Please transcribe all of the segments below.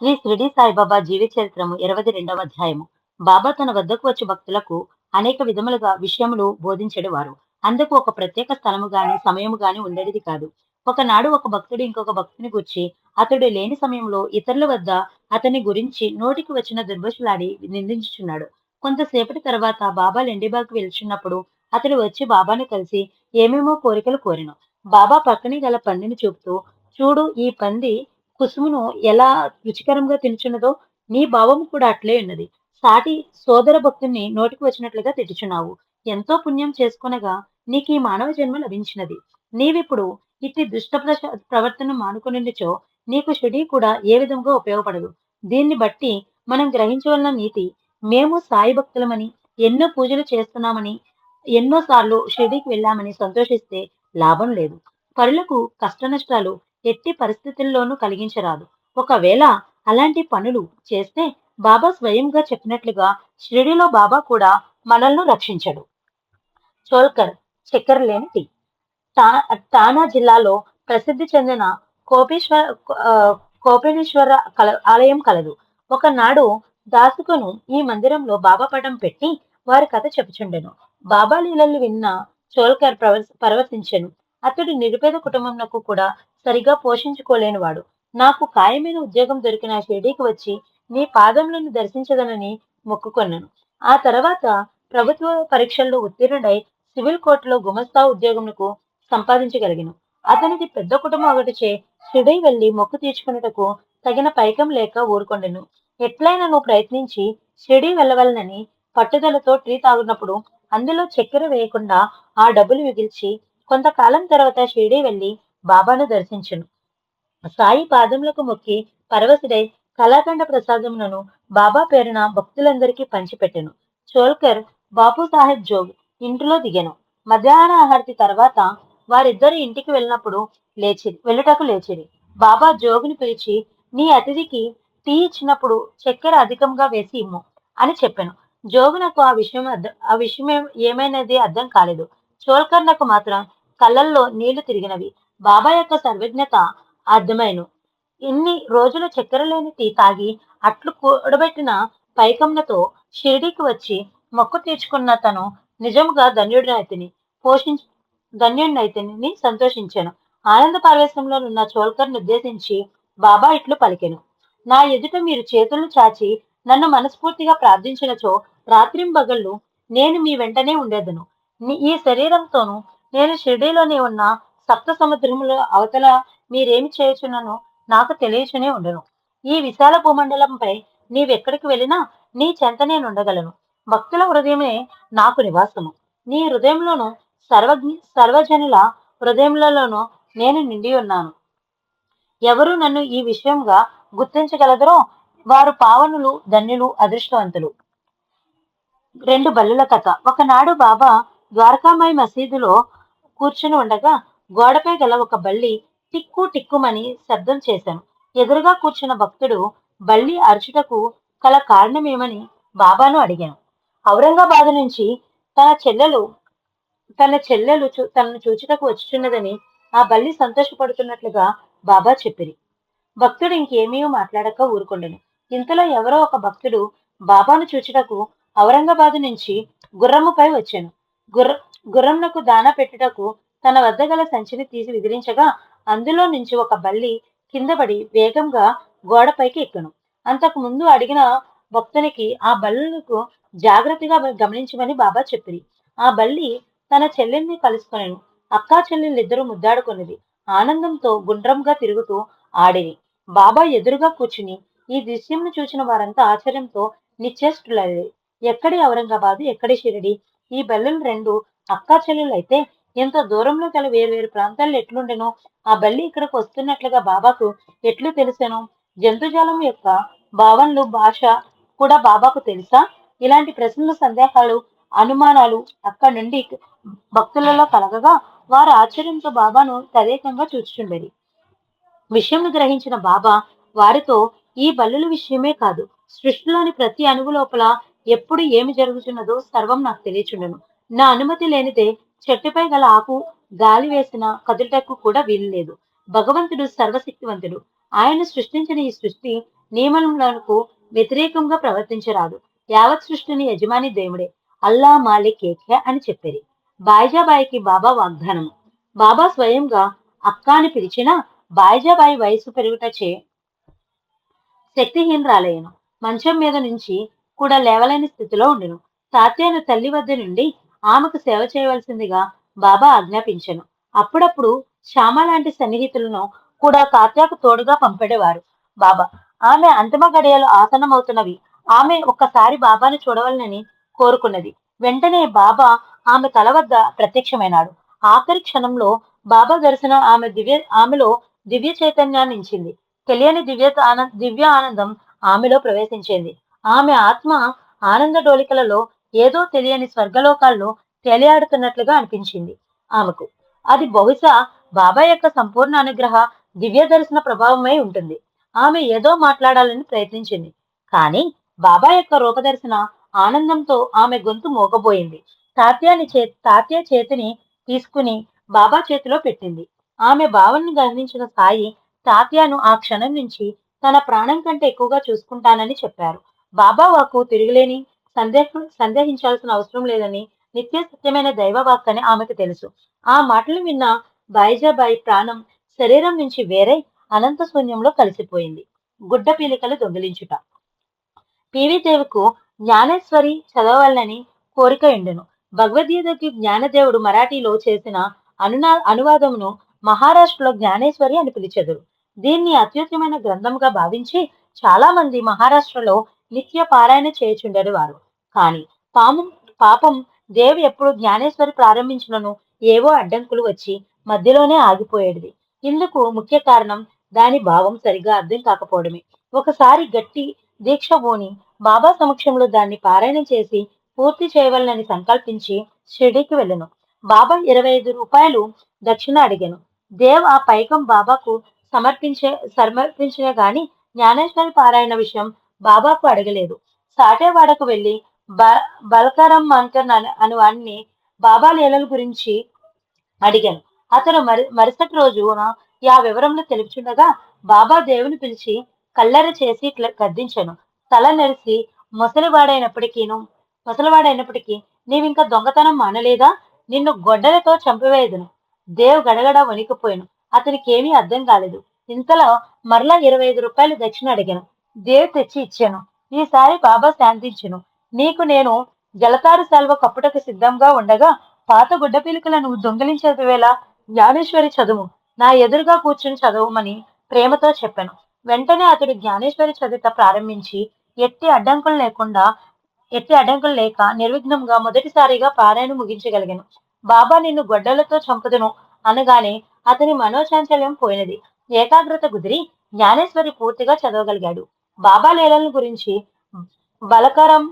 శ్రీ షిరిడి సాయిబాబా జీవిత చరిత్రము ఇరవై రెండవ అధ్యాయము. బాబా తన వద్దకు వచ్చి భక్తులకు అనేక విధములుగా విషయములు బోధించేడువారు. అందుకు ఒక ప్రత్యేక స్థలము గాని సమయము గాని ఉండేది కాదు. ఒకనాడు ఒక భక్తుడు ఇంకొక భక్తుని గుర్చి అతడు లేని సమయంలో ఇతరుల వద్ద అతని గురించి నోటికి వచ్చిన దుర్భశులాడి నిందించుచున్నాడు. కొంతసేపటి తర్వాత బాబా లెండిబాగ్ వెళ్చున్నప్పుడు అతడు వచ్చి బాబాను కలిసి ఏమేమో కోరికలు కోరిను. బాబా పక్కనే గల పందిని చూపుతూ చూడు ఈ పంది కుసుమును ఎలా రుచికరంగా తినుచున్నదో నీ భావము కూడా అట్లే ఉన్నది. సాటి సోదర భక్తుని నోటికి వచ్చినట్లుగా తిట్టుచున్నావు ఎంతో పుణ్యం చేసుకొనగా నీకు ఈ మానవ జన్మ లభించినది. నీవిప్పుడు ఇట్టి దుష్ట ప్రవర్తన మానుకునిచో నీకు షిడి కూడా ఏ విధంగా ఉపయోగపడదు. దీన్ని బట్టి మనం గ్రహించవలన నీతి మేము సాయి భక్తులమని ఎన్నో పూజలు చేస్తున్నామని ఎన్నో సార్లు షిరిడీకి వెళ్ళామని సంతోషిస్తే లాభం లేదు. పరులకు కష్ట నష్టాలు ఎట్టి పరిస్థితుల్లోనూ కలిగించరాదు. ఒకవేళ అలాంటి పనులు చేస్తే బాబా స్వయంగా చెప్పినట్లుగా షిరిడిలో బాబా కూడా మనల్ని రక్షించడు. చోల్కర్ చక్కెర లేని టీ. తా- తానా జిల్లాలో ప్రసిద్ధి చెందిన కోపేశ్వర ఆ, కోపేశ్వర కల ఆలయం కలదు. ఒకనాడు దాసుకును ఈ మందిరంలో బాబా పటం పెట్టి వారి కథ చెప్పుచుండెను. బాబా లీలలు విన్న చోల్కర్ ప్రవ- పరవశించెను. అతడు నిరుపేద కుటుంబంలో కూడా సరిగా పోషించుకోలేనివాడు నాకు ఖాయమైన ఉద్యోగం దొరికిన షిరిడీకి వచ్చి నీ పాదములను దర్శించదనని మొక్కుకొన్నాను. ఆ తర్వాత ప్రభుత్వ పరీక్షల్లో ఉత్తీర్ణుడై సివిల్ కోర్టులో గుమస్తా ఉద్యోగమునకు సంపాదించగలిగాను. అతనిది పెద్ద కుటుంబం ఒకటిచే షిరిడీ వెళ్ళి మొక్కు తీర్చుకున్నటకు తగిన పైకం లేక ఊరుకొండెను. ఎట్లయినా నువ్వు ప్రయత్నించి షిరిడీ వెళ్ళవలనని పట్టుదలతో టీ తాగినప్పుడు అందులో చక్కెర వేయకుండా ఆ డబ్బులు మిగిల్చి కొంతకాలం తర్వాత షిరిడీ వెళ్ళి బాబాను దర్శించును. సాయి పాదములకు మొక్కి పరవశుడై కళాఖండ ప్రసాదములను బాబా పేరున భక్తులందరికీ పంచిపెట్టెను. చోల్కర్ బాపు సాహెబ్ జోగ్ ఇంటిలో దిగెను. మధ్యాహ్న ఆహారతి తర్వాత వారిద్దరు ఇంటికి వెళ్ళినప్పుడు లేచి వెళ్ళుటకు లేచిరి. బాబా జోగుని పిలిచి నీ అతిథికి టీ ఇచ్చినప్పుడు చక్కెర అధికంగా వేసి ఇమ్ము అని చెప్పాను. జోగునకు ఆ విషయం అర్థం ఆ విషయం ఏమైనది అర్థం కాలేదు. చోల్కర్ నాకు మాత్రం కళ్ళల్లో నీళ్ళు తిరిగినవి. బాబా యొక్క సర్వజ్ఞత అర్థమైను. ఇన్ని రోజులు చక్కెర లేని టీ తాగి అట్లు కూడబెట్టిన పైకమ్నతో షిరిడీకి వచ్చి మొక్కు తీర్చుకున్న తను నిజముగా ధన్యుడినైతిని పోషించ ధన్యుడినైతిని సంతోషించాను. ఆనంద పార్వేశంలో ఉన్న చోల్కర్ను ఉద్దేశించి బాబా ఇట్లు పలికెను. నా ఎదుట మీరు చేతులు చాచి నన్ను మనస్ఫూర్తిగా ప్రార్థించినచో రాత్రింబగళ్ళు నేను మీ వెంటనే ఉండేదను. ఈ శరీరంతోనూ నేను షిరిడీలోనే ఉన్న సప్త సముద్రముల అవతల మీరేమి చేయుచున్నానో నాకు తెలియచునే ఉండను. ఈ విశాల భూమండలంపై నీవెక్కడికి వెళ్ళినా నీ చెంత నేను ఉండగలను భక్తుల హృదయమే నాకు నివాసము. నీ హృదయంలోను సర్వజ్ఞ సర్వజనుల హృదయములలోనూ నేను నిండి ఉన్నాను. ఎవరు నన్ను ఈ విషయంగా గుర్తించగలదరో వారు పావనులు ధన్యులు అదృష్టవంతులు. రెండు బల్లుల కథ. ఒకనాడు బాబా ద్వారకామాయి మసీదులో కూర్చుని ఉండగా గోడపై గల ఒక బల్లి టిక్కు టిక్కుమని శబ్దం చేశాను. ఎదురుగా కూర్చున్న భక్తుడు బల్లి అరుచుటకు కల కారణమేమని బాబాను అడిగాను. ఔరంగాబాద్ నుంచి తన చెల్లెలు తన చెల్లెలు తనను చూచుటకు వచ్చుచున్నదని ఆ బల్లి సంతోషపడుతున్నట్లుగా బాబా చెప్పిరి. భక్తుడు ఇంకేమీ మాట్లాడక ఊరుకుండెను. ఇంతలో ఎవరో ఒక భక్తుడు బాబాను చూచుటకు ఔరంగాబాద్ నుంచి గుర్రముపై వచ్చాను. గుర్ర గుర్రంనకు దాన పెట్టుటకు తన వద్ద గల సంచిని తీసి విదిలించగా అందులో నుంచి ఒక బల్లి కిందపడి వేగంగా గోడపైకి ఎక్కను. అంతకు ముందు అడిగిన భక్తునికి ఆ బల్లులకు జాగ్రత్తగా గమనించమని బాబా చెప్పింది ఆ బల్లి తన చెల్లెల్ని కలుసుకొనెను. అక్కా చెల్లెళ్ళిద్దరూ ముద్దాడుకున్నది ఆనందంతో గుండ్రంగా తిరుగుతూ ఆడిని బాబా ఎదురుగా కూర్చుని ఈ దృశ్యంను చూసిన వారంతా ఆశ్చర్యంతో నిశ్చేష్టులయ్యారు. ఎక్కడి ఔరంగాబాదు ఎక్కడి షిరిడి? ఈ బల్లులు రెండు అక్కా చెల్లెలు అయితే ఎంత దూరంలో గల వేరు ప్రాంతాల్లో ఎట్లుండెనో ఆ బల్లి ఇక్కడికి వస్తున్నట్లుగా బాబాకు ఎట్లు తెలిసాను జంతుజాలం యొక్క భావనలు భాష కూడా బాబాకు తెలుసా? ఇలాంటి ప్రశ్నలు సందేహాలు అనుమానాలు అక్కడి నుండి భక్తులలో కలగగా వారు ఆశ్చర్యంతో బాబాను తదేకంగా చూచుచుండేది. విషయం గ్రహించిన బాబా వారితో ఈ బల్లుల విషయమే కాదు సృష్టిలోని ప్రతి అణువు లోపల ఎప్పుడు ఏమి జరుగుతున్నదో సర్వం నాకు తెలియచుండను. నా అనుమతి లేనిదే చెట్టుపై గల ఆకు గాలి వేసిన కదులుటకు కూడా వీలు లేదు భగవంతుడు సర్వశక్తివంతుడు. ఆయన సృష్టించిన ఈ సృష్టి నియమములకు వ్యతిరేకంగా ప్రవర్తించరాదు. యావత్ సృష్టిని యజమాని దేవుడే. అల్లా మాలిక్ ఏకే అని చెప్పేది. బాయిజాబాయికి బాబా వాగ్దానం బాబా స్వయంగా అక్క అని పిలిచినా బాయిజాబాయి వయసు పెరుగుటచే శక్తిహీనరాలయ్యను. మంచం మీద నుంచి కూడా లేవలేని స్థితిలో ఉండెను. తాత్యాను తల్లి వద్ద నుండి ఆమెకు సేవ చేయవలసిందిగా బాబా ఆజ్ఞాపించెను. అప్పుడప్పుడు శ్యామ లాంటి సన్నిహితులను కూడా తాత్యాకు తోడుగా పంపేవారు బాబా. ఆమె అంతిమ గడియలు ఆసనమవుతున్నవి ఆమె ఒక్కసారి బాబాను చూడవలనని కోరుకున్నది. వెంటనే బాబా ఆమె తల వద్ద ప్రత్యక్షమైనాడు. ఆఖరి క్షణంలో బాబా దర్శనం ఆమె దివ్య ఆమెలో దివ్య చైతన్యాన్ని ఇచ్చింది తెలియని దివ్య ఆనంద దివ్య ఆనందం ఆమెలో ప్రవేశించింది. ఆమె ఆత్మ ఆనంద డోలికలలో ఏదో తెలియని స్వర్గలోకాల్లో తేలియాడుతున్నట్లుగా అనిపించింది ఆమెకు. అది బహుశా బాబా యొక్క సంపూర్ణ అనుగ్రహ దివ్య దర్శన ప్రభావమై ఉంటుంది. ఆమె ఏదో మాట్లాడాలని ప్రయత్నించింది. కానీ బాబా యొక్క రూపదర్శన ఆనందంతో ఆమె గొంతు మోగబోయింది. తాత్యాని చే తాత్య చేతిని తీసుకుని బాబా చేతిలో పెట్టింది. ఆమె భావనను గమనించిన సాయి తాత్యాను ఆ క్షణం నుంచి తన ప్రాణం కంటే ఎక్కువగా చూసుకుంటానని చెప్పారు. బాబా వాకు తిరుగులేని సందేహ సందేహించాల్సిన అవసరం లేదని నిత్య సత్యమైన దైవవాక్కని ఆమెకు తెలుసు. ఆ మాటలు విన్న బాయిజాబాయి ప్రాణం శరీరం నుంచి వేరే అనంత శూన్యంలో కలిసిపోయింది. గుడ్డ పీలికలు దొంగిలించుట. పివి దేవికు జ్ఞానేశ్వరి చదవాలని కోరిక ఎండును భగవద్గీతకి జ్ఞానదేవుడు మరాఠీలో చేసిన అనునా అనువాదమును మహారాష్ట్రలో జ్ఞానేశ్వరి అని పిలిచెదరు. దీన్ని అత్యుత్తమైన గ్రంథంగా భావించి చాలా మంది మహారాష్ట్రలో నిత్య పారాయణ చేయుచుండరు వారు. కానీ పాము పాపం దేవి ఎప్పుడు జ్ఞానేశ్వరి ప్రారంభించినను ఏవో అడ్డంకులు వచ్చి మధ్యలోనే ఆగిపోయేది. ఇందుకు ముఖ్య కారణం దాని భావం సరిగా అర్థం కాకపోవడమే. ఒకసారి గట్టి దీక్ష పోని బాబా సమక్షంలో దాన్ని పారాయణం చేసి పూర్తి చేయవలనని సంకల్పించి షిరిడీకి వెళ్ళను. బాబా ఇరవై ఐదు రూపాయలు దక్షిణ అడిగాను. దేవ్ ఆ పైకం బాబాకు సమర్పించే సమర్పించిన గాని జ్ఞానేశ్వరి పారాయణ విషయం బాబాకు అడగలేదు. సాటేవాడకు వెళ్ళి బ బలకరం మంకర్ అను అను వాడిని బాబా లీలల గురించి అడిగాను. అతను మరి మరుసటి రోజున ఆ వివరంలో తెలుపుచుండగా బాబా దేవుని పిలిచి కల్లెర చేసి గద్దించాను. తల నెరిసి ముసలివాడైనప్పటికీను ముసలివాడైనప్పటికీ నీవింకా దొంగతనం మానలేదా? నిన్ను గొడ్డలతో చంపివేయదును. దేవ్ గడగడ వణికిపోయాను. అతనికి ఏమీ అర్థం కాలేదు. ఇంతలో మరలా ఇరవై ఐదు రూపాయలు దక్షిణ అడిగాను. దేవ్ తెచ్చి ఇచ్చాను. ఈసారి బాబా శాంతించును. నీకు నేను జలతారు సెలవు కప్పుటకు సిద్ధంగా ఉండగా పాత గుడ్డ పిలుకలను దొంగిలించేది వేళ జ్ఞానేశ్వరి చదువు. నా ఎదురుగా కూర్చుని చదవమని ప్రేమతో చెప్పాను. వెంటనే అతడు జ్ఞానేశ్వరి చదివిత ప్రారంభించి ఎట్టి అడ్డంకులు లేకుండా ఎట్టి అడ్డంకులు లేక నిర్విఘ్నంగా మొదటిసారిగా పారాయణ ముగించగలిగాను. బాబా నిన్ను గొడ్డలతో చంపుదును అనగానే అతని మనోచాంచల్యం పోయినది. ఏకాగ్రత కుదిరి జ్ఞానేశ్వరి పూర్తిగా చదవగలిగాడు. బాబా లీలల గురించి బలకరం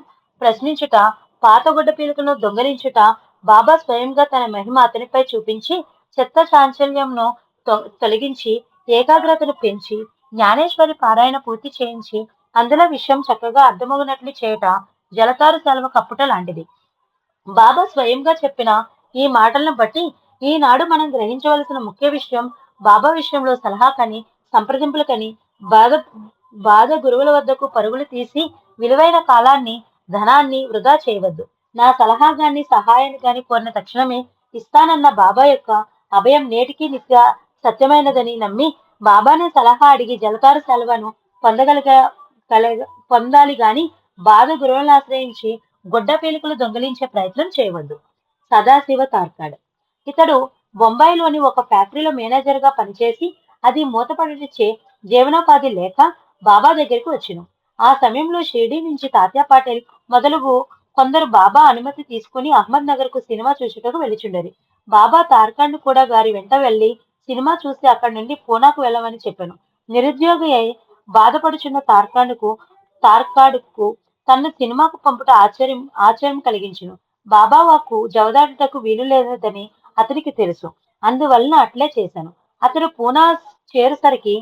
ప్రశ్నించుట పాతగుడ్డ పీలికను దొంగలించుట బాబా స్వయంగా తన మహిమ అతనిపై చూపించి చెత్త చాంచల్యంను తొ- తొలగించి ఏకాగ్రతను పెంచి జ్ఞానేశ్వరి పారాయణ పూర్తి చేయించి అందులో విషయం చక్కగా అర్థమవునట్లు చేయట జలతారు సెలవ కప్పుట లాంటిది. బాబా స్వయంగా చెప్పిన ఈ మాటలను బట్టి ఈనాడు మనం గ్రహించవలసిన ముఖ్య విషయం బాబా విషయంలో సలహా కని సంప్రదింపులకని బాధ బాధ గురువుల వద్దకు పరుగులు తీసి విలువైన కాలాన్ని ధనాన్ని వృధా చేయవద్దు. నా సలహా గాని సహాయాన్ని గాని కోరిన తక్షణమే ఇస్తానన్న బాబా యొక్క అభయం నేటికి నిత్య సత్యమైనదని నమ్మి బాబానే సలహా అడిగి జలతారు సెలవును పొందగలగ పొందాలి గాని బాధ గురువులను ఆశ్రయించి గొడ్డ పేలికలు దొంగిలించే ప్రయత్నం చేయవద్దు. సదాశివ తార్కాడ్. ఇతడు బొంబాయిలోని ఒక ఫ్యాక్టరీలో మేనేజర్గా పనిచేసి అది మూతపడిచే జీవనోపాధి లేక బాబా దగ్గరికి వచ్చును. ఆ సమయంలో షిర్డీ నుంచి తాత్యా పాటేల్ మొదలుగు కొందరు బాబా అనుమతి తీసుకుని అహ్మద్ నగర్కు సినిమా చూసుటకు వెళుచుండేది బాబా తార్కాండ్ కూడా వారి వెంట వెళ్ళి సినిమా చూసి అక్కడి నుండి పూనాకు వెళ్ళమని చెప్పాను. నిరుద్యోగి అయి బాధపడుచున్న తార్కాండ్కు తార్కాడుకు తన సినిమాకు పంపుట ఆశ్చర్యం ఆశ్చర్యం కలిగించును. బాబా వాకు జవదాటుటకు వీలు లేదని అతనికి తెలుసు. అందువలన అట్లే చేశాను. అతడు పూనా చేరేసరికి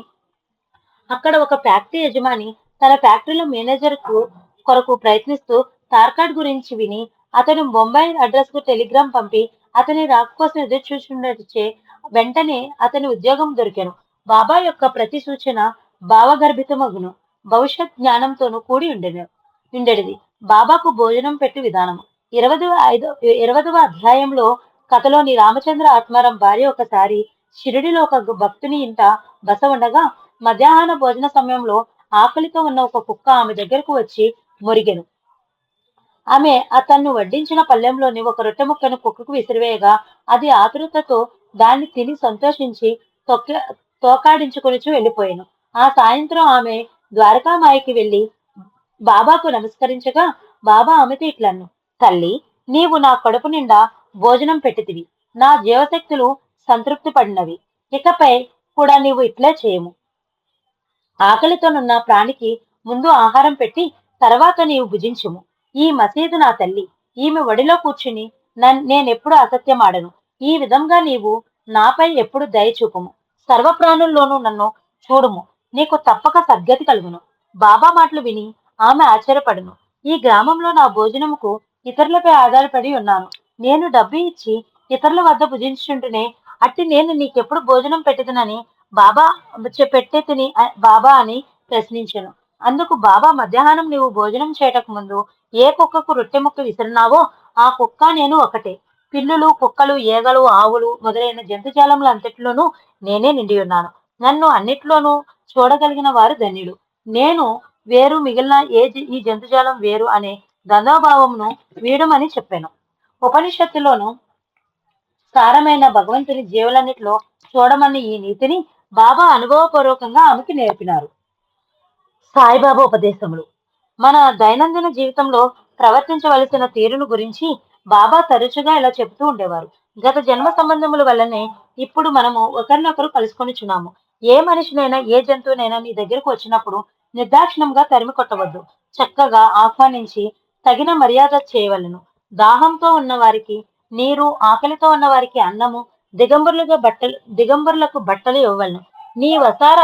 అక్కడ ఒక ఫ్యాక్టరీ యజమాని తన ఫ్యాక్టరీలో మేనేజర్కు కొరకు ప్రయత్నిస్తూ తార్కాడ్ గురించి విని అతను బొంబాయి అడ్రస్కు టెలిగ్రామ్ పంపి అతని రాక కోసం ఎదురు చూచుండచే వెంటనే అతని ఉద్యోగం దొరికాను. బాబా యొక్క ప్రతి సూచన భావగర్భితమగును భవిష్యత్ జ్ఞానంతోనూ కూడి ఉండెను. ఉండేది బాబాకు భోజనం పెట్టు విధానం ఇరవదవ ఐదో ఇరవదవ అధ్యాయంలో కథలోని రామచంద్ర ఆత్మారం భార్య ఒకసారి షిరిడిలో ఒక భక్తుని ఇంట బస ఉండగా మధ్యాహ్న భోజన సమయంలో ఆకలితో ఉన్న ఒక కుక్క ఆమె దగ్గరకు వచ్చి మురిగెను. ఆమె అతన్ను వడ్డించిన పళ్ళెంలోని ఒక రొట్టె ముక్కను కుక్కకు విసిరివేయగా అది ఆతురతతో దాన్ని తిని సంతోషించి తొక్క తోకాడించుకొని వెళ్ళిపోయాను. ఆ సాయంత్రం ఆమె ద్వారకామాయికి వెళ్ళి బాబాకు నమస్కరించగా బాబా ఆమెతో ఇట్లన్ను. తల్లి నీవు నా కడుపు నిండా భోజనం పెట్టితివి. నా జీవశక్తులు సంతృప్తి పడినవి. ఇకపై కూడా నీవు ఇట్లే చేయము. ఆకలితోనున్న ప్రాణికి ముందు ఆహారం పెట్టి తర్వాత నీవు భుజించుము. ఈ మసీదు నా తల్లి. ఈమె ఒడిలో కూర్చుని నన్ నేనెప్పుడు అసత్యమాడను. ఈ విధంగా నీవు నాపై ఎప్పుడు దయ చూపుము. సర్వప్రాణుల్లోనూ నన్ను చూడుము. నీకు తప్పక సద్గతి కలుగును. బాబా మాటలు విని ఆమె ఆశ్చర్యపడును. ఈ గ్రామంలో నా భోజనముకు ఇతరులపై ఆధారపడి ఉన్నాను. నేను డబ్బు ఇచ్చి ఇతరుల వద్ద భుజించుంటేనే అట్టి నేను నీకెప్పుడు భోజనం పెట్టదనని బాబా చె- తిని బాబా అని ప్రశ్నించాను. అందుకు బాబా మధ్యాహ్నం నీవు భోజనం చేయటకు ముందు ఏ కుక్కకు రొట్టె ముక్క విసిరినావో ఆ కుక్క నేను ఒకటే. పిల్లులు కుక్కలు ఏగలు ఆవులు మొదలైన జంతుజాలముల అంతటిలోనూ నేనే నిండి ఉన్నాను. నన్ను అన్నిట్లోనూ చూడగలిగిన వారు ధన్యులు. నేను వేరు మిగిలిన ఏ ఈ జంతుజాలం వేరు అనే ద్వంద్వభావమును వీడమని చెప్పాను. ఉపనిషత్తులోను సారమైన భగవంతుని జీవులన్నిటిలో చూడమని ఈ నీతిని బాబా అనుభవపూర్వకంగా ఆమెకి నేర్పినారు. సాయిబాబా ఉపదేశములు. మన దైనందిన జీవితంలో ప్రవర్తించవలసిన తీరును గురించి బాబా తరచుగా ఇలా చెబుతూ ఉండేవారు. గత జన్మ సంబంధముల వల్లనే ఇప్పుడు మనము ఒకరినొకరు కలుసుకొనిచున్నాము ఏ మనిషినైనా ఏ జంతువునైనా నీ దగ్గరకు వచ్చినప్పుడు నిర్దాక్షిణంగా తరిమి కొట్టవద్దు. చక్కగా ఆహ్వానించి తగిన మర్యాద చేయవలను. దాహంతో ఉన్న వారికి నీరు ఆకలితో ఉన్న వారికి అన్నము దిగంబరులుగా బట్టలు దిగంబరులకు బట్టలు ఇవ్వవలను. నీ వసార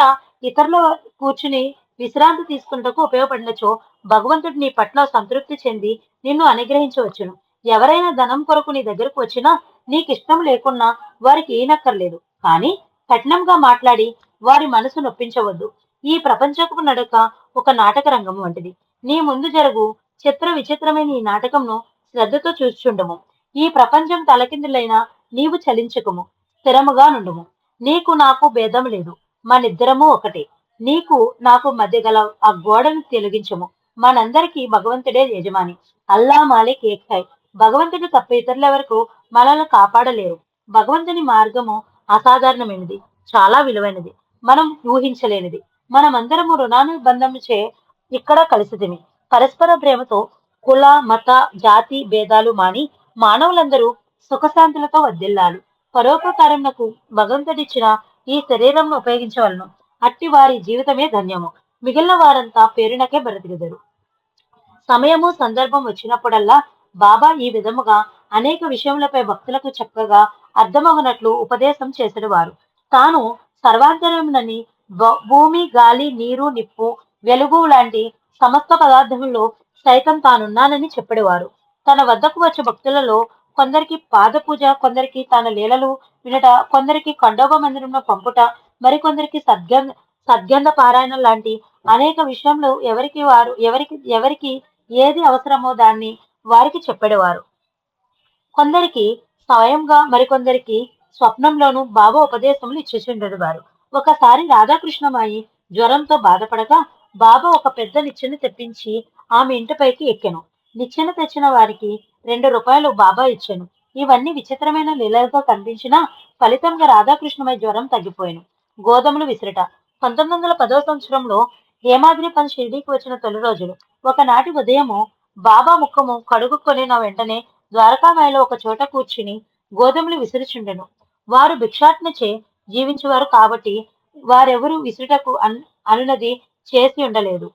ఇతరుల కూర్చుని విశ్రాంతి తీసుకున్నటకు ఉపయోగపడినచో భగవంతుడు నీ పట్ల సంతృప్తి చెంది నిన్ను అనుగ్రహించవచ్చును. ఎవరైనా ధనం కొరకు నీ దగ్గరకు వచ్చినా నీకిష్టం లేకున్నా వారికి ఈనక్కర్లేదు కానీ కఠినంగా మాట్లాడి వారి మనసు నొప్పించవద్దు. ఈ ప్రపంచపు నడక ఒక నాటక రంగం వంటిది. నీ ముందు జరుగు చిత్ర విచిత్రమైన ఈ నాటకంను శ్రద్ధతో చూచుండము ఈ ప్రపంచం తలకిందులైన నీవు చలించకుము స్థిరముగా నుండుము. నీకు నాకు భేదం లేదు మనిద్దరము ఒకటే. నీకు నాకు మధ్య గల ఆ గోడను తొలగించము. మనందరికీ భగవంతుడే యజమాని. అల్లా మాలిక్ ఏకాయ్ భగవంతుడు తప్ప ఇతరులెవరకు మనల్ని కాపాడలేరు. భగవంతుని మార్గము అసాధారణమైనది చాలా విలువైనది. మనం ఊహించలేనిది. మనమందరము రుణానుబంధం చే ఇక్కడ కలిసిదిమి. పరస్పర ప్రేమతో కుల మత జాతి భేదాలు మాని మానవులందరూ సుఖశాంతులతో వర్ధిల్లాలి. పరోపకారంకు భగవంతుడిచ్చిన ఈ శరీరంను ఉపయోగించవలను. అట్టి వారి జీవితమే ధన్యము. మిగిలిన వారంతా పేరునకే బ్రతికెదరు. సమయము సందర్భం వచ్చినప్పుడల్లా బాబా ఈ విధముగా అనేక విషయములపై భక్తులకు చక్కగా అర్థమవునట్లు ఉపదేశం చేసేవారు తాను సర్వాంతరమునని భ- భూమి గాలి నీరు నిప్పు వెలుగు లాంటి సమస్త పదార్థముల్లో సైతం తానున్నానని చెప్పేవారు. తన వద్దకు వచ్చే భక్తులలో కొందరికి పాదపూజ కొందరికి తన లీలలు వినట కొందరికి ఖండోబ మందిరంలో పంపుట మరికొందరికి సద్గంధ సద్గంధ పారాయణం లాంటి అనేక విషయంలో ఎవరికి వారు ఎవరికి ఎవరికి ఏది అవసరమో దాన్ని వారికి చెప్పేవారు. కొందరికి స్వయంగా మరికొందరికి స్వప్నంలోనూ బాబా ఉపదేశములు ఇచ్చేసిండేవారు. ఒకసారి రాధాకృష్ణమాయి జ్వరంతో బాధపడగా బాబా ఒక పెద్ద నిచ్చెన తెప్పించి ఆమె ఇంటిపైకి ఎక్కెను. నిచ్చెన తెచ్చిన వారికి రెండు రూపాయలు బాబా ఇచ్చాను. ఇవన్నీ విచిత్రమైన లీలలతో కనిపించినా ఫలితంగా రాధాకృష్ణమై జ్వరం తగ్గిపోయాను. గోధుమలు విసిరట. పంతొమ్మిది వందల పదో సంవత్సరంలో హేమాద్రి పని షిరిడీకి వచ్చిన తొలి రోజులు. ఒకనాటి ఉదయము బాబా ముఖము కడుగుకొని నా వెంటనే ద్వారకామాయలో ఒక చోట కూర్చుని గోధుమలు విసిరిచుండెను. వారు భిక్షాటనచే జీవించేవారు కాబట్టి వారెవరు విసుటకు అన్ అనునది చేసి ఉండలేదు.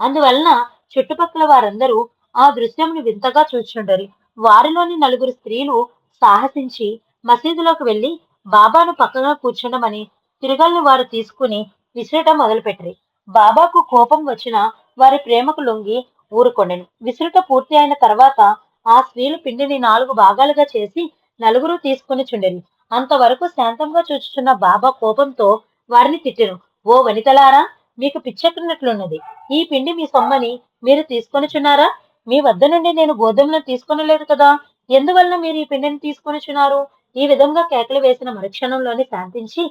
అందువలన చుట్టుపక్కల వారందరూ ఆ దృశ్యంను వింతగా చూచుండరు. వారిలోని నలుగురు స్త్రీలు సాహసించి మసీదులోకి వెళ్ళి బాబాను పక్కగా కూర్చుండమని తిరగల్ని వారు తీసుకుని విసిరటం మొదలుపెట్టరు. బాబాకు కోపం వచ్చిన వారి ప్రేమకు లొంగి ఊరుకొండెను. విసురుట పూర్తి అయిన తర్వాత ఆ స్త్రీలు పిండిని నాలుగు భాగాలుగా చేసి నలుగురు తీసుకుని చుండెను. అంతవరకు శాంతంగా చూచుచున్న బాబా కోపంతో వారిని తిట్టెను ఓ వనితలారా మీకు పిచ్చెక్కినట్లున్నది. ఈ పిండి మీ సొమ్మని మీరు తీసుకొనిచున్నారా మీ వద్ద నుండి నేను గోధుమను తీసుకొనలేదు కదా? ఎందువల్ల మీరు ఈ పిండిని తీసుకొనిచున్నారు? ఈ విధంగా కేకలు వేసిన మరుక్షణంలోనే శాంతించి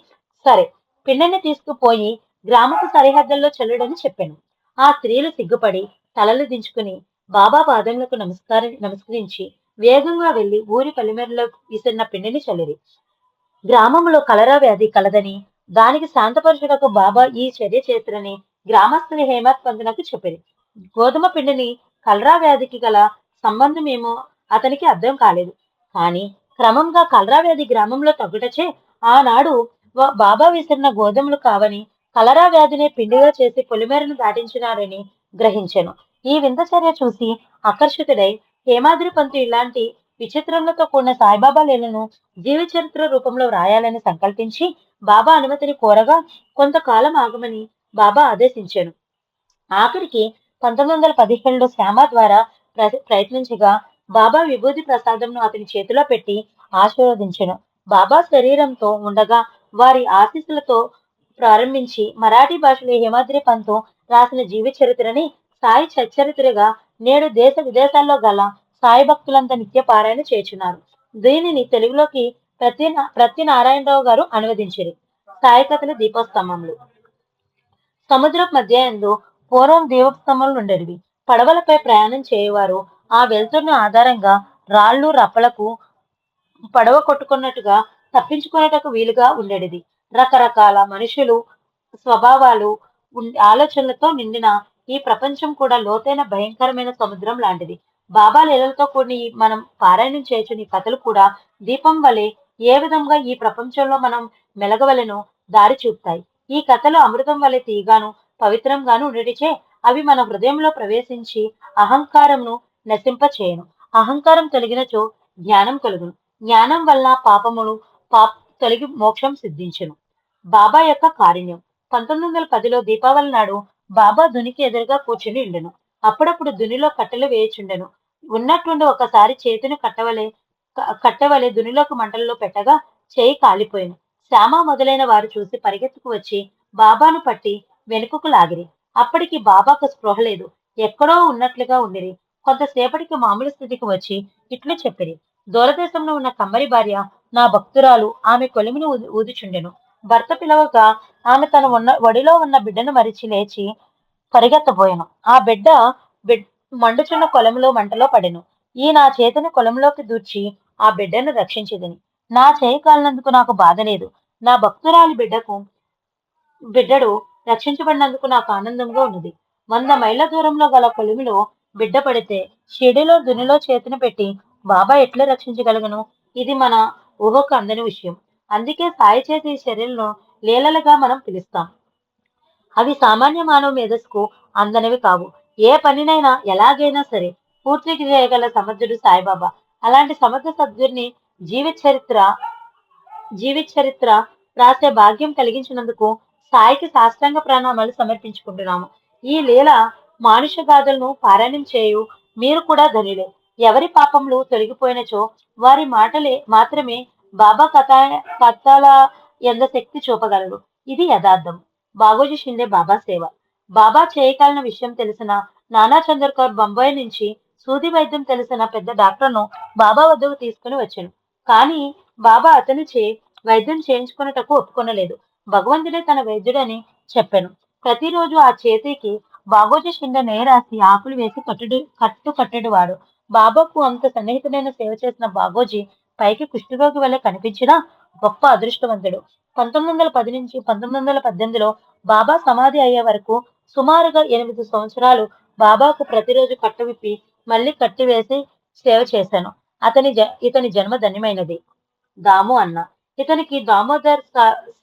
సరే పిండిని తీసుకుపోయి గ్రామపు సరిహద్దుల్లో చెల్లుడని చెప్పాను. ఆ స్త్రీలు సిగ్గుపడి తలలు దించుకుని బాబా పాదములకు నమస్కార నమస్కరించి వేగంగా వెళ్ళి ఊరి పలిమేరలో విసిరిన పిండిని చల్లిరి. గ్రామంలో కలరా వ్యాధి కలదని దానికి శాంతపరచుటకు బాబా ఈ చర్య చేతులని గ్రామస్తుని హేమత్ పంతునకు చెప్పిరి. గోధుమ పిండిని కలరా వ్యాధికి గల సంబంధం ఏమో అతనికి అర్థం కాలేదు. కానీ క్రమంగా కలరా వ్యాధి గ్రామంలో తగ్గుటచే ఆనాడు బాబా విసిరిన గోధుమలు కావని కలరా వ్యాధిని పిండిగా చేసి పొలిమేరను దాటించినారని గ్రహించెను. ఈ వింత చర్య చూసి ఆకర్షితుడై హేమాద్రి పంతు ఇలాంటి విచిత్రములతో కూడిన సాయిబాబా లీలను జీవచరిత్ర రూపంలో వ్రాయాలని సంకల్పించి బాబా అనుమతిని కోరగా కొంతకాలం ఆగమని బాబా ఆదేశించాను. ఆఖరికి పంతొమ్మిది వందల పదిహేడులో శ్యామ ద్వారా ప్ర- ప్రయత్నించగా బాబా విభూతి ప్రసాదంను అతని చేతిలో పెట్టి ఆశీర్వదించను. బాబా శరీరంతో ఉండగా వారి ఆశీస్సులతో ప్రారంభించి మరాఠీ భాషలో హేమాద్రి పంతు రాసిన జీవి చరిత్రని సాయి సచ్చరిత్రగా నేడు దేశ విదేశాల్లో గల సాయి భక్తులంతా నిత్య పారాయణ చేర్చున్నారు. దీనిని తెలుగులోకి ప్రతి ప్రతి నారాయణరావు గారు అనువదించారు. సాయి కథల దీపోత్సవంలో సముద్రపు మధ్య ఎందు పూర్వం దీపస్తంభములు ఉండేవి పడవలపై ప్రయాణం చేయవారు. ఆ వెలుతురుని ఆధారంగా రాళ్ళు రప్పలకు పడవ కొట్టుకున్నట్టుగా తప్పించుకునేటకు వీలుగా ఉండేది రకరకాల మనుషులు స్వభావాలు ఆలోచనలతో నిండిన ఈ ప్రపంచం కూడా లోతైన భయంకరమైన సముద్రం లాంటిది. బాబా లీలలతో కూడిన మనం పారాయణం చేయొచ్చిన ఈ కథలు కూడా దీపం వలె ఏ విధంగా ఈ ప్రపంచంలో మనం మెలగవలను దారి చూపుతాయి. ఈ కథలు అమృతం వలె తీగాను పవిత్రంగాను ఉండటిచే అవి మన హృదయంలో ప్రవేశించి అహంకారంను నశింపచేయను. అహంకారం తొలగినచో జ్ఞానం కలుగును. జ్ఞానం వల్ల పాపములు పాప తొలగి మోక్షం సిద్ధించును. బాబా యొక్క కారుణ్యం. పంతొమ్మిది వందల పదిలో దీపావళి నాడు బాబా దునికి ఎదురుగా కూర్చుని ఉండెను. అప్పుడప్పుడు దునిలో కట్టెలు వేయుచుండెను. ఉన్నట్టుండి ఒకసారి చేతిని కట్టవలే కట్టవలే దునిలోకి మంటల్లో పెట్టగా చేయి కాలిపోయింది శ్యామ మొదలైన వారు చూసి పరిగెత్తుకు వచ్చి బాబాను పట్టి వెనుకకు లాగిరి అప్పటికి బాబాకు స్పృహ లేదు. ఎక్కడో ఉన్నట్లుగా ఉండిరి కొంతసేపటికి మామూలు స్థితికి వచ్చి ఇట్లు చెప్పిరి. దూరదేశంలో ఉన్న కమ్మరి భార్య నా భక్తురాలు ఆమె కొలిమిని ఊదుచుండెను. భర్త పిలవగా ఆమె తన ఉన్న ఒడిలో ఉన్న బిడ్డను మరిచి లేచి పరిగెత్తబోయాను. ఆ బిడ్డ బిడ్ మండుచున్న కొలములో మంటలో పడెను. ఈ నా చేతిని కొలంలోకి దూర్చి ఆ బిడ్డను రక్షించేదని నా చేయి కాలినందుకు నాకు బాధ లేదు. నా భక్తురాలి బిడ్డకు బిడ్డడు రక్షించబడినందుకు నాకు ఆనందంగా ఉన్నది. వంద మైళ్ళ దూరంలో గల కొలిమిలో బిడ్డ పడితే షిడిలో దునిలో చేతిని పెట్టి బాబా ఎట్లా రక్షించగలగను ఇది మన ఊహకు అందని విషయం. అందుకే సాయి చేతి చర్యలను లీలలుగా మనం పిలుస్తాం. అవి సామాన్య మానవ మేధస్సుకు అందనివి కావు. ఏ పనినైనా ఎలాగైనా సరే పూర్తి చేయగల సమర్థుడు సాయిబాబా. అలాంటి సమర్థ సభ్యుడిని జీవిత చరిత్ర జీవిత చరిత్ర రాసే భాగ్యం కలిగించినందుకు సాయికి సాష్టాంగ ప్రణామాలు సమర్పించుకుంటున్నాము. ఈ లీల మానుష గాథలను పారాయణం చేయు మీరు కూడా ధనులే ఎవరి పాపములు తొలగిపోయినచో వారి మాటలే మాత్రమే బాబా కథ కథల ఎంత శక్తి చూపగలరు. ఇది యథార్థం. బాగోజీ షిండే బాబా సేవ. బాబా చేయగలన విషయం తెలిసిన నానా చంద్రకర్ బొంబాయి నుంచి సూది వైద్యం తెలిసిన పెద్ద డాక్టర్ను బాబా వద్దకు తీసుకుని వచ్చాను. కానీ బాబా అతనిచే వైద్యం చేయించుకున్నటకు ఒప్పుకొనలేదు. భగవంతుడే తన వైద్యుడని చెప్పాను. ప్రతిరోజు ఆ చేతికి బాగోజీ శిండ నేరాసి ఆకులు వేసి కట్టుడు కట్టు కట్టడువాడు. బాబాకు అంత సన్నిహితుడైన సేవ చేసిన బాగోజీ పైకి కుష్ఠరోగి వల్ల కనిపించినా గొప్ప అదృష్టవంతుడు. పంతొమ్మిది వందల పది నుంచి పంతొమ్మిది వందల పద్దెనిమిదిలో బాబా సమాధి అయ్యే వరకు సుమారుగా ఎనిమిది సంవత్సరాలు బాబాకు ప్రతిరోజు కట్టు విప్పి మళ్ళీ కట్టివేసి సేవ చేశాను. అతని జ ఇతని జన్మ ధన్యమైనది. దాము అన్న. ఇతనికి దామోదర్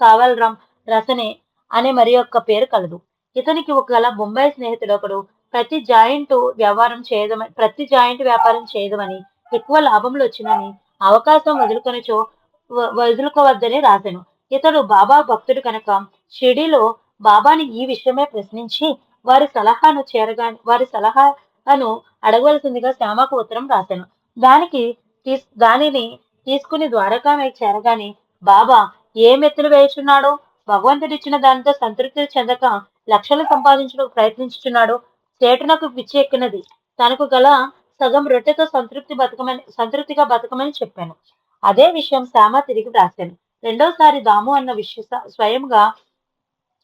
సావల్రామ్ రసనే అనే మరి యొక్క పేరు కలదు. ఇతనికి ఒక గల బొంబాయి స్నేహితుడు ఒకడు ప్రతి జాయింట్ వ్యవహారం చేయదమని ప్రతి జాయింట్ వ్యాపారం చేయదమని ఎక్కువ లాభములు వచ్చినని అవకాశం వదులుకొనిచో వదులుకోవద్దని రాశాను ఇతడు బాబా భక్తుడు కనుక షిడిలో బాబాని ఈ విషయమే ప్రశ్నించి వారి సలహాను చేరగా వారి సలహాను అడగవలసిందిగా శ్యామకు ఉత్తరం రాశాను దానికి తీస్ దానిని తీసుకుని ద్వారకా చేరగానే బాబా ఏ మెత్తులు వేయుచున్నాడో భగవంతుడిచ్చిన దానితో సంతృప్తి చెందక లక్షలు సంపాదించడానికి ప్రయత్నించుచున్నాడు. చేటునకు పిచ్చెక్కినది తనకు గల సగం రొట్టెతో సంతృప్తి బతకమని సంతృప్తిగా బతకమని చెప్పాను. అదే విషయం శ్యామ తిరిగి వ్రాశాను. రెండోసారి దాము అన్న విషయం స్వయంగా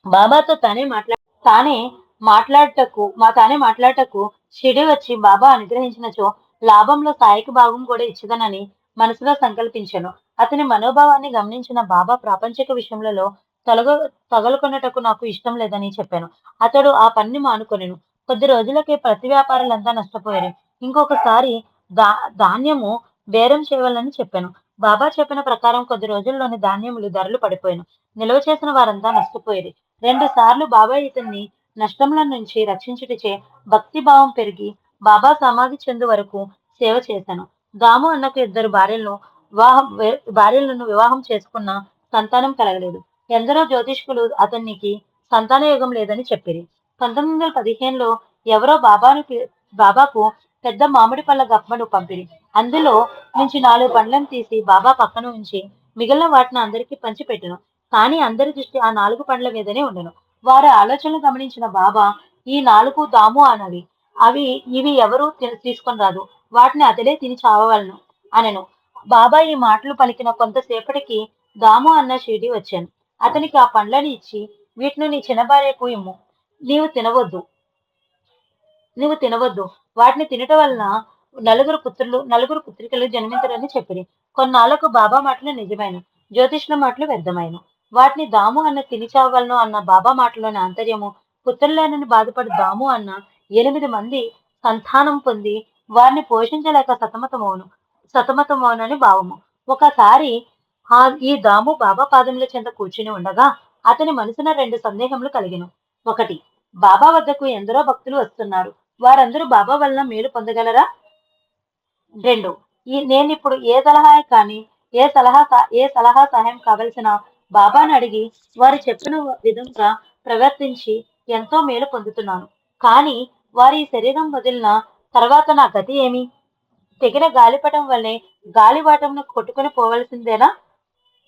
బాబాతో తానే మాట్లా తానే మాట్లాడటకు మా తానే మాట్లాడటకు షిడి వచ్చి బాబా అనుగ్రహించినచో లాభంలో సాయికి భాగం కూడా ఇచ్చదనని మనసులో సంకల్పించాను. అతని మనోభావాన్ని గమనించిన బాబా ప్రాపంచిక విషయములలో తొలగ తగలుకొనుటకు నాకు ఇష్టం లేదని చెప్పాను. అతడు ఆ పనిని మానుకొనెను. కొద్ది రోజులకే ప్రతి వ్యాపారులంతా నష్టపోయారు. ఇంకొకసారి దా ధాన్యము బేరం చేయవాలని చెప్పాను. బాబా చెప్పిన ప్రకారం కొద్ది రోజుల్లోని ధాన్యములు ధరలు పడిపోయాను. నిల్వ చేసిన వారంతా నష్టపోయేది రెండు సార్లు బాబా ఇతన్ని నష్టముల నుంచి రక్షించుటచే భక్తి భావం పెరిగి బాబా సమాధి చెందు వరకు సేవ చేశాను. దాము అన్నకు ఇద్దరు భార్యలను వివాహం భార్యలను వివాహం చేసుకున్న సంతానం కలగలేదు. ఎందరో జ్యోతిష్కులు అతనికి సంతాన యోగం లేదని చెప్పిరి. పంతొమ్మిది వందల పదిహేనులో ఎవరో బాబాను బాబాకు పెద్ద మామిడి పళ్ళ గప్పను పంపిరి. అందులో నుంచి నాలుగు పండ్లను తీసి బాబా పక్కన ఉంచి మిగిలిన వాటిని అందరికీ పంచిపెట్టను. కానీ అందరి దృష్టి ఆ నాలుగు పండ్ల మీదనే ఉండను. వారి ఆలోచనలు గమనించిన బాబా ఈ నాలుగు దాము అనవి అవి ఇవి ఎవరు తీసుకొని రాదు. వాటిని అతడే తిని చావవలను అనెను. బాబా ఈ మాటలు పలికిన కొంతసేపటికి దాము అన్న షిరిడి వచ్చాను. అతనికి ఆ పండ్లని ఇచ్చి వీటిని నీ చిన్న భార్యకు ఇమ్ము. నీవు తినవద్దు. నీవు తినవద్దు. వాటిని తినటం వలన నలుగురు పుత్రులు నలుగురు పుత్రికలు జన్మించరని చెప్పిరి. కొన్నాళ్ళకు బాబా మాటలు నిజమైన. జ్యోతిష్ల మాటలు వ్యర్థమైన. వాటిని దాము అన్న తిని చావలను అన్న బాబా మాటలోని ఆంతర్యము పుత్రులేనని బాధపడి దాము అన్న ఎనిమిది మంది సంతానం పొంది వారిని పోషించలేక సతమతమవును. సతమతమవునని భావము. ఒకసారి ఆ ఈ దాము బాబా పాదముల చెంత కూర్చుని ఉండగా అతని మనసున రెండు సందేహములు కలిగిన. ఒకటి బాబా వద్దకు ఎందరో భక్తులు వస్తున్నారు. వారందరూ బాబా వలన మేలు పొందగలరా? రెండు ఈ నేను ఇప్పుడు ఏ సలహా కానీ ఏ సలహా ఏ సలహా సహాయం కావలసిన బాబాను అడిగి వారు చెప్పిన విధంగా ప్రవర్తించి ఎంతో మేలు పొందుతున్నాను. కానీ వారి శరీరం వదిలిన తర్వాత నా గతి ఏమి? తెగిన గాలిపటం వల్లే గాలివాటంను కొట్టుకుని పోవలసిందేనా?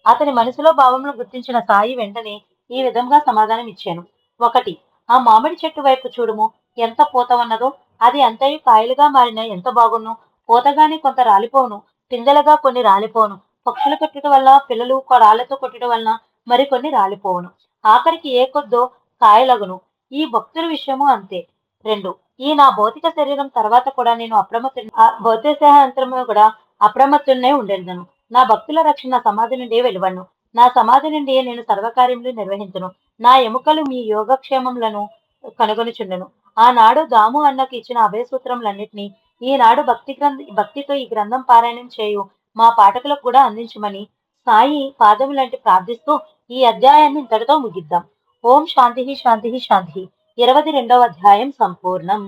అతని మనసులో భావంను గుర్తించిన సాయి వెంటనే ఈ విధంగా సమాధానం ఇచ్చాను. ఒకటి ఆ మామిడి చెట్టు వైపు చూడుము. ఎంత పూత ఉన్నదో అది అంతయు కాయలుగా మారిన ఎంత బాగున్ను? పూతగాని కొంత రాలిపోను పిందెలుగా కొన్ని రాలిపోను పక్షులు కొట్టడం వల్ల పిల్లలు కొ- రాళ్ళతో కొట్టడం వలన మరికొన్ని రాలిపోవును. ఆఖరికి ఏ కొద్దో కాయలగును. ఈ భక్తుల విషయము అంతే. రెండు ఈ నా భౌతిక శరీరం తర్వాత కూడా నేను అప్రమత్తు భౌతిక యంత్రము కూడా అప్రమత్తున్నే ఉండేదను. నా భక్తుల రక్షణ సమాధి నుండి వెలువను నా సమాధి నుండి నేను సర్వకార్యములు నిర్వహించను. నా ఎముకలు మీ యోగక్షేమములను కనుగొనుచుండెను. ఆనాడు దాము అన్నకు ఇచ్చిన అభయ సూత్రములన్నింటినీ ఈనాడు భక్తి గ్రంథ భక్తితో ఈ గ్రంథం పారాయణం చేయు మా పాఠకులకు కూడా అందించమని సాయి పాదములంటి ప్రార్థిస్తూ ఈ అధ్యాయాన్ని ఇంతటితో ముగిద్దాం. ఓం శాంతి శాంతి శాంతి. ఇరవై రెండవ అధ్యాయం సంపూర్ణం.